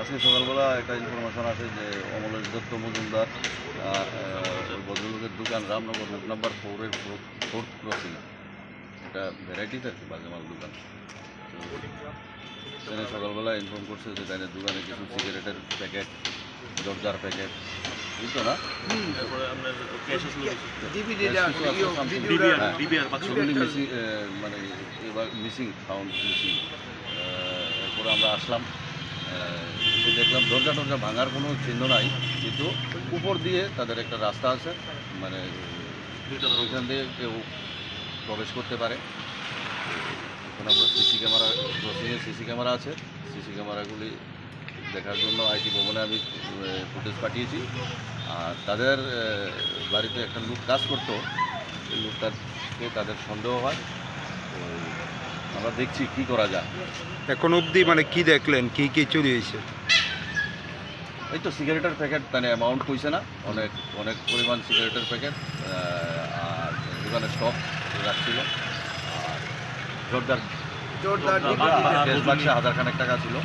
আজকে সকালবেলা একটা ইনফরমেশন আছে যে অমলেশ দত্ত মজুমদার আর ভদ্রলোকের দোকান রামনগর রোড নাম্বার ফোরের ফোর্থ ক্রসিং এটা ভ্যারাইটিস আর কি বাজেমাল দোকান। তো সেখানে সকালবেলা ইনফর্ম করছে যে তাদের দোকানে কিছু সিগারেটের প্যাকেট দরজার প্যাকেট বুঝতো না? বাক্স সেগুলি মিসিং মানে এবার মিসিং সাউন্ড মিসিং এরপরে আমরা আসলাম। এসে দেখলাম, দরজা টরজা ভাঙার কোনো চিহ্ন নাই, কিন্তু উপর দিয়ে তাদের একটা রাস্তা আছে মানে ওইখান দিয়ে কেউ প্রবেশ করতে পারে। এখন আমরা সিসি ক্যামেরা ক্রসিংয়ে সিসি ক্যামেরা আছে। সিসি ক্যামেরাগুলি দেখার জন্য আইটি ভবনে আমি ফুটেজ পাঠিয়েছি। আর তাদের বাড়িতে একটা লোক কাজ করতো। সেই লোকটাকে তাদের সন্দেহ হয়। আমরা দেখছি কি করা যায়। এখন অবধি মানে কি দেখলেন? কি কি চুরি হয়েছে? এই তো সিগারেটের প্যাকেট মানে অ্যামাউন্ট কইছে না অনেক অনেক পরিমাণ সিগারেটের প্যাকেট আর দোকানে স্টক রাখছিল। আর জোরদার জোরদার হাজার খানেক টাকা ছিল।